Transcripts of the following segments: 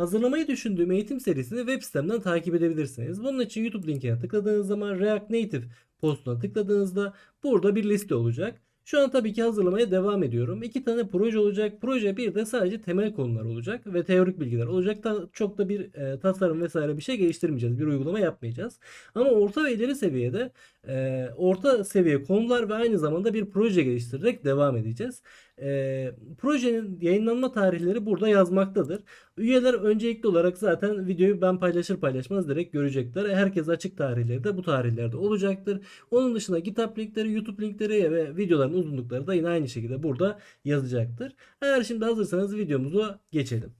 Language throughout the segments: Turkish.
Hazırlamayı düşündüğüm eğitim serisini web sitemden takip edebilirsiniz. Bunun için YouTube linkine tıkladığınız zaman React Native postuna tıkladığınızda burada bir liste olacak. Şu an tabii ki hazırlamaya devam ediyorum. İki tane proje olacak. Proje bir de sadece temel konular olacak ve teorik bilgiler olacak. Ta- çok da bir e, tasarım vesaire bir şey geliştirmeyeceğiz. Bir uygulama yapmayacağız. Ama orta ve ileri seviyede e, orta seviye konular ve aynı zamanda bir proje geliştirerek devam edeceğiz. E, projenin yayınlanma tarihleri burada yazmaktadır. Üyeler öncelikli olarak zaten videoyu ben paylaşır paylaşmaz direkt görecekler. Herkes açık tarihleri de bu tarihlerde olacaktır. Onun dışında GitHub linkleri, YouTube linkleri ve videoların uzunlukları da yine aynı şekilde burada yazacaktır. Eğer şimdi hazırsanız videomuzu geçelim.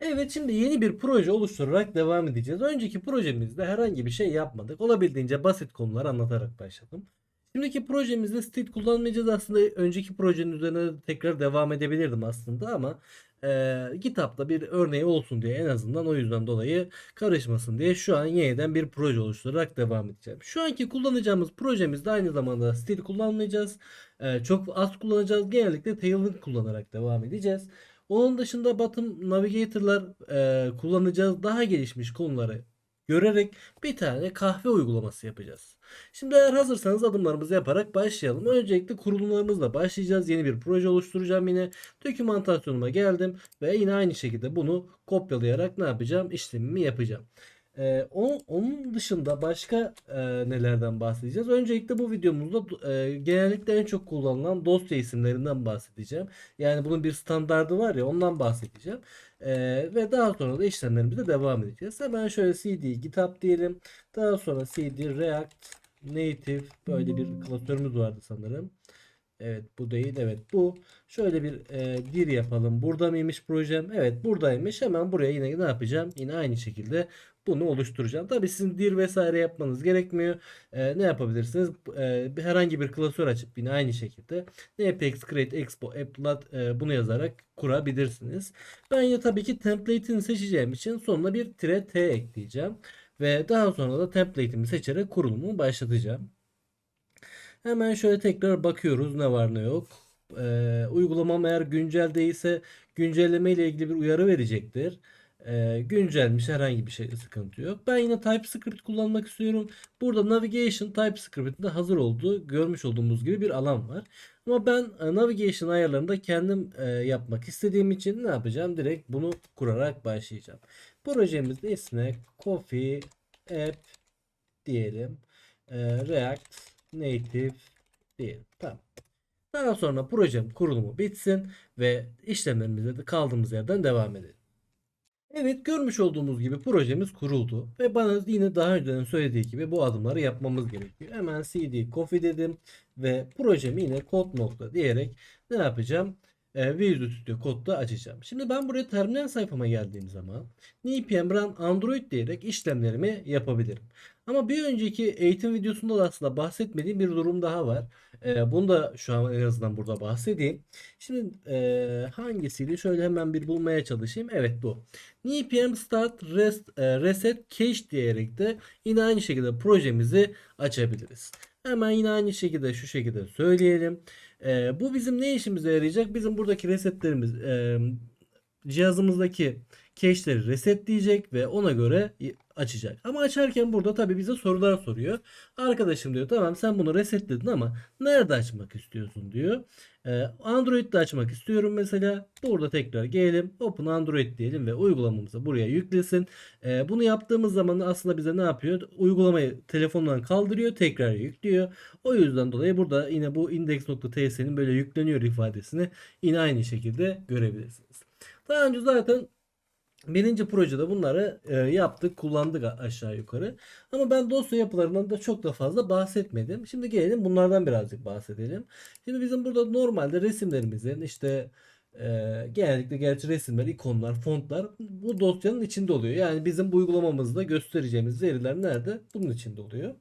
Evet şimdi yeni bir proje oluşturarak devam edeceğiz. Önceki projemizde herhangi bir şey yapmadık. Olabildiğince basit konuları anlatarak başladım. Şimdiki projemizde stil kullanmayacağız. Aslında önceki projenin üzerine tekrar devam edebilirdim aslında ama e, GitHub'da bir örneği olsun diye en azından o yüzden dolayı karışmasın diye şu an yeniden bir proje oluşturarak devam edeceğim. Şu anki kullanacağımız projemizde aynı zamanda stil kullanmayacağız. E, çok az kullanacağız. Genellikle Tailwind kullanarak devam edeceğiz. Onun dışında bottom navigator'lar e, kullanacağız. Daha gelişmiş konuları görerek bir tane kahve uygulaması yapacağız. Şimdi eğer hazırsanız adımlarımızı yaparak başlayalım. Öncelikle kurulumlarımızla başlayacağız. Yeni bir proje oluşturacağım yine. Dokümantasyonuma geldim ve yine aynı şekilde bunu kopyalayarak ne yapacağım? İşlemimi yapacağım. Ee, onun, onun dışında başka e, nelerden bahsedeceğiz? Öncelikle bu videomuzda e, genellikle en çok kullanılan dosya isimlerinden bahsedeceğim. Yani bunun bir standardı var ya ondan bahsedeceğim. Ee, ve daha sonra da işlemlerimize devam edeceğiz. Hemen şöyle cd github diyelim. Daha sonra cd react native böyle bir klasörümüz vardı sanırım. Evet bu değil. Evet bu. Şöyle bir e, dir yapalım. Burada mıymış projem? Evet buradaymış. Hemen buraya yine ne yapacağım? Yine aynı şekilde bunu oluşturacağım. Tabii sizin dir vesaire yapmanız gerekmiyor. E, ne yapabilirsiniz? E, herhangi bir klasör açıp yine aynı şekilde npx create expo applet e, bunu yazarak kurabilirsiniz. Ben yine tabii ki template'ini seçeceğim için sonuna bir tire t ekleyeceğim. Ve daha sonra da template'imi seçerek kurulumu başlatacağım. Hemen şöyle tekrar bakıyoruz ne var ne yok. Ee, uygulamam eğer güncel değilse güncelleme ile ilgili bir uyarı verecektir. Ee, güncelmiş herhangi bir şey sıkıntı yok. Ben yine TypeScript kullanmak istiyorum. Burada Navigation TypeScript'in de hazır olduğu görmüş olduğumuz gibi bir alan var. Ama ben e, Navigation ayarlarında kendim e, yapmak istediğim için ne yapacağım? Direkt bunu kurarak başlayacağım. Projemizin ismine Coffee App diyelim. Ee, React Native diyelim. Tamam. Daha sonra projem kurulumu bitsin ve işlemlerimize de kaldığımız yerden devam edelim. Evet görmüş olduğumuz gibi projemiz kuruldu ve bana yine daha önceden söylediği gibi bu adımları yapmamız gerekiyor. Hemen cd coffee dedim ve projemi yine kod nokta diyerek ne yapacağım? Ee, Visual Studio Code'da açacağım. Şimdi ben buraya terminal sayfama geldiğim zaman npm run android diyerek işlemlerimi yapabilirim. Ama bir önceki eğitim videosunda da aslında bahsetmediğim bir durum daha var. Ee, bunu da şu an en azından burada bahsedeyim. Şimdi e, hangisiydi? Şöyle hemen bir bulmaya çalışayım. Evet bu. npm start rest, e, reset cache diyerek de yine aynı şekilde projemizi açabiliriz. Hemen yine aynı şekilde şu şekilde söyleyelim. E, bu bizim ne işimize yarayacak? Bizim buradaki resetlerimiz e, cihazımızdaki cache'leri resetleyecek ve ona göre açacak. Ama açarken burada tabii bize sorular soruyor. Arkadaşım diyor tamam sen bunu resetledin ama nerede açmak istiyorsun diyor. Ee, Android'de açmak istiyorum mesela. Burada tekrar gelelim. Open Android diyelim ve uygulamamızı buraya yüklesin. Ee, bunu yaptığımız zaman aslında bize ne yapıyor? Uygulamayı telefondan kaldırıyor, tekrar yüklüyor. O yüzden dolayı burada yine bu index.ts'nin böyle yükleniyor ifadesini yine aynı şekilde görebilirsiniz. Daha önce zaten Birinci projede bunları e, yaptık, kullandık aşağı yukarı. Ama ben dosya yapılarından da çok da fazla bahsetmedim. Şimdi gelelim bunlardan birazcık bahsedelim. Şimdi bizim burada normalde resimlerimizin işte e, genellikle gerçi resimler, ikonlar, fontlar bu dosyanın içinde oluyor. Yani bizim bu uygulamamızda göstereceğimiz veriler nerede? Bunun içinde oluyor.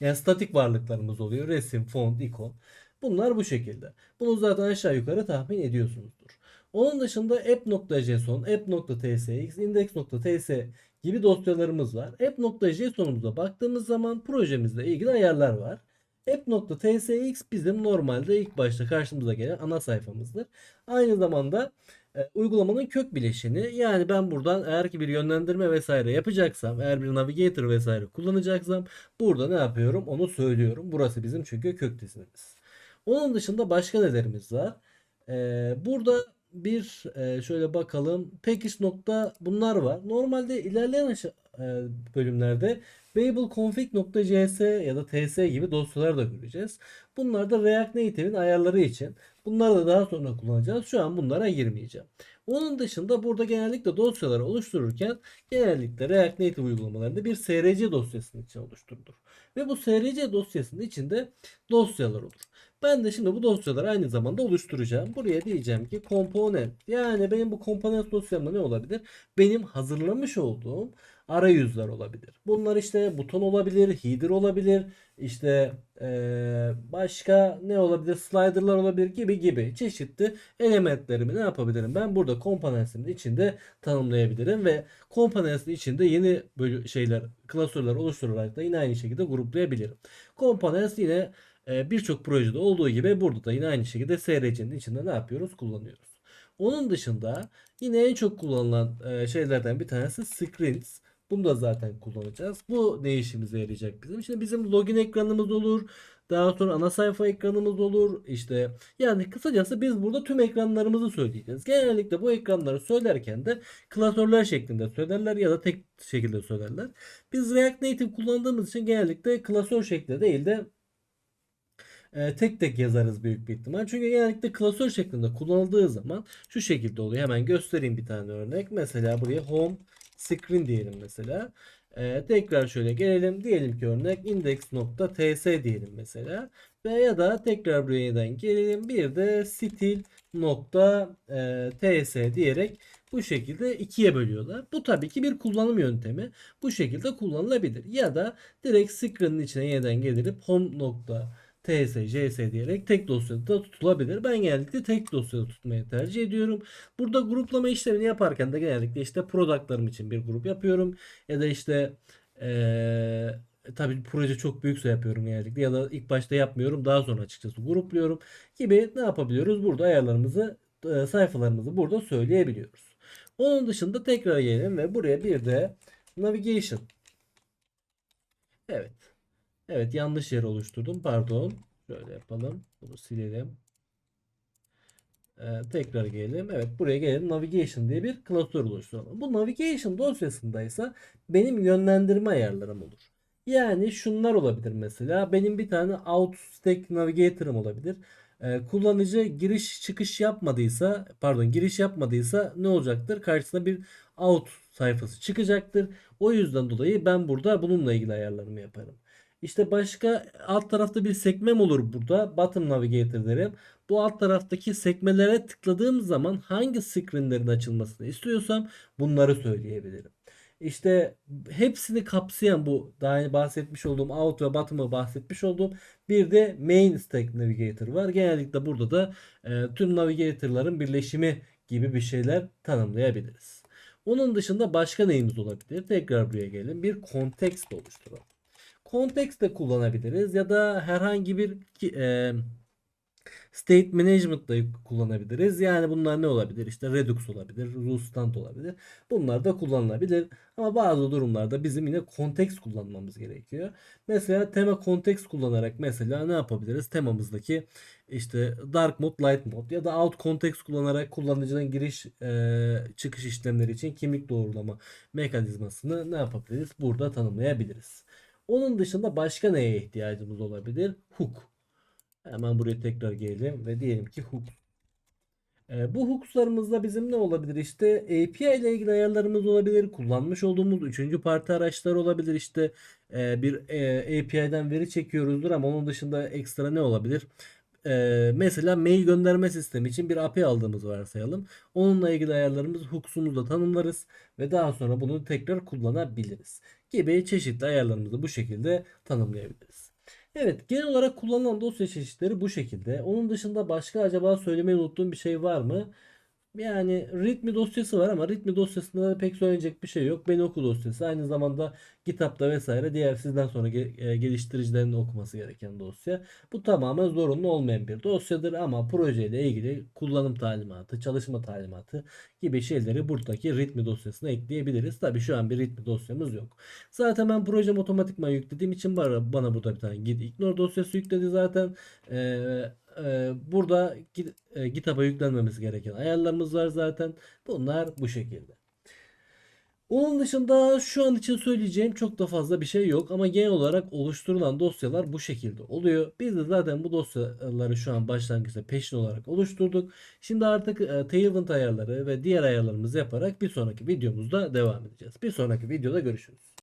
Yani statik varlıklarımız oluyor. Resim, font, ikon. Bunlar bu şekilde. Bunu zaten aşağı yukarı tahmin ediyorsunuzdur. Onun dışında app.json, app.tsx, index.ts gibi dosyalarımız var. App.json'umuza baktığımız zaman projemizle ilgili ayarlar var. App.tsx bizim normalde ilk başta karşımıza gelen ana sayfamızdır. Aynı zamanda e, uygulamanın kök bileşeni. Yani ben buradan eğer ki bir yönlendirme vesaire yapacaksam, eğer bir navigator vesaire kullanacaksam burada ne yapıyorum onu söylüyorum. Burası bizim çünkü kök dizimiz. Onun dışında başka nelerimiz var? Ee, burada bir e, şöyle bakalım. Package nokta bunlar var. Normalde ilerleyen e, bölümlerde babelconfig.cs ya da ts gibi dosyalar da göreceğiz. Bunlar da React Native'in ayarları için. Bunları da daha sonra kullanacağız. Şu an bunlara girmeyeceğim. Onun dışında burada genellikle dosyaları oluştururken genellikle React Native uygulamalarında bir src dosyasının içine oluşturulur. Ve bu src dosyasının içinde dosyalar olur. Ben de şimdi bu dosyaları aynı zamanda oluşturacağım. Buraya diyeceğim ki component. Yani benim bu component dosyamda ne olabilir? Benim hazırlamış olduğum arayüzler olabilir. Bunlar işte buton olabilir, header olabilir, işte eee, başka ne olabilir? Slider'lar olabilir gibi gibi çeşitli elementlerimi ne yapabilirim? Ben burada components'imin içinde tanımlayabilirim ve components'in içinde yeni bölü şeyler, klasörler oluşturarak da yine aynı şekilde gruplayabilirim. Components yine e, birçok projede olduğu gibi burada da yine aynı şekilde SRC'nin içinde ne yapıyoruz? Kullanıyoruz. Onun dışında yine en çok kullanılan e, şeylerden bir tanesi screens. Bunu da zaten kullanacağız. Bu ne işimize yarayacak bizim? Şimdi bizim login ekranımız olur. Daha sonra ana sayfa ekranımız olur. İşte yani kısacası biz burada tüm ekranlarımızı söyleyeceğiz. Genellikle bu ekranları söylerken de klasörler şeklinde söylerler ya da tek şekilde söylerler. Biz React Native kullandığımız için genellikle klasör şeklinde değil de e, tek tek yazarız büyük bir ihtimal. Çünkü genellikle klasör şeklinde kullanıldığı zaman şu şekilde oluyor. Hemen göstereyim bir tane örnek. Mesela buraya home screen diyelim mesela. E, tekrar şöyle gelelim. Diyelim ki örnek index.ts diyelim mesela. Ve ya da tekrar buraya yeniden gelelim. Bir de stil.ts diyerek bu şekilde ikiye bölüyorlar. Bu tabii ki bir kullanım yöntemi. Bu şekilde kullanılabilir. Ya da direkt screen'in içine yeniden gelip home TS, JS diyerek tek dosyada da tutulabilir. Ben genellikle tek dosyada tutmayı tercih ediyorum. Burada gruplama işlemini yaparken de genellikle işte productlarım için bir grup yapıyorum. Ya da işte eee tabii proje çok büyükse yapıyorum genellikle ya da ilk başta yapmıyorum daha sonra açıkçası grupluyorum gibi ne yapabiliyoruz? Burada ayarlarımızı sayfalarımızı burada söyleyebiliyoruz. Onun dışında tekrar gelelim ve buraya bir de navigation. Evet. Evet yanlış yer oluşturdum. Pardon. Şöyle yapalım. Bunu silelim. Ee, tekrar gelelim. Evet buraya gelelim. Navigation diye bir klasör oluşturalım. Bu navigation dosyasındaysa benim yönlendirme ayarlarım olur. Yani şunlar olabilir mesela. Benim bir tane out stack navigator'ım olabilir. Ee, kullanıcı giriş çıkış yapmadıysa pardon giriş yapmadıysa ne olacaktır? Karşısına bir out sayfası çıkacaktır. O yüzden dolayı ben burada bununla ilgili ayarlarımı yaparım. İşte başka alt tarafta bir sekmem olur burada. Bottom Navigator derim. Bu alt taraftaki sekmelere tıkladığım zaman hangi screenlerin açılmasını istiyorsam bunları söyleyebilirim. İşte hepsini kapsayan bu daha önce bahsetmiş olduğum out ve bottom'ı bahsetmiş olduğum bir de main stack navigator var. Genellikle burada da e, tüm navigator'ların birleşimi gibi bir şeyler tanımlayabiliriz. Onun dışında başka neyimiz olabilir? Tekrar buraya gelelim. Bir context oluşturalım. Context de kullanabiliriz ya da herhangi bir e, state management da kullanabiliriz. Yani bunlar ne olabilir? İşte Redux olabilir, Rustand olabilir. Bunlar da kullanılabilir. Ama bazı durumlarda bizim yine context kullanmamız gerekiyor. Mesela tema context kullanarak mesela ne yapabiliriz? Temamızdaki işte dark mode, light mode ya da out context kullanarak kullanıcının giriş e, çıkış işlemleri için kimlik doğrulama mekanizmasını ne yapabiliriz? Burada tanımlayabiliriz. Onun dışında başka neye ihtiyacımız olabilir? Hook. Hemen buraya tekrar gelelim ve diyelim ki hook. E, bu hookslarımızda bizim ne olabilir? İşte API ile ilgili ayarlarımız olabilir. Kullanmış olduğumuz üçüncü parti araçlar olabilir. İşte e, bir e, API'den veri çekiyoruzdur ama onun dışında ekstra ne olabilir? E, mesela mail gönderme sistemi için bir API aldığımız varsayalım. Onunla ilgili ayarlarımız hooks'umuzu da tanımlarız ve daha sonra bunu tekrar kullanabiliriz gibi çeşitli ayarlarımızı bu şekilde tanımlayabiliriz. Evet genel olarak kullanılan dosya çeşitleri bu şekilde. Onun dışında başka acaba söylemeyi unuttuğum bir şey var mı? Yani readme dosyası var ama readme dosyasında da pek söylenecek bir şey yok. Beni oku dosyası. Aynı zamanda kitapta vesaire diğer sizden sonra e, geliştiricilerin okuması gereken dosya. Bu tamamen zorunlu olmayan bir dosyadır ama projeyle ilgili kullanım talimatı, çalışma talimatı gibi şeyleri buradaki readme dosyasına ekleyebiliriz. Tabii şu an bir readme dosyamız yok. Zaten ben projem otomatikman yüklediğim için bana burada bir tane git ignore dosyası yükledi zaten. Ee, e, burada e, GitHub'a yüklenmemesi gereken ayarlarımız var zaten. Bunlar bu şekilde. Onun dışında şu an için söyleyeceğim çok da fazla bir şey yok ama genel olarak oluşturulan dosyalar bu şekilde oluyor. Biz de zaten bu dosyaları şu an başlangıçta peşin olarak oluşturduk. Şimdi artık e, Tailwind ayarları ve diğer ayarlarımızı yaparak bir sonraki videomuzda devam edeceğiz. Bir sonraki videoda görüşürüz.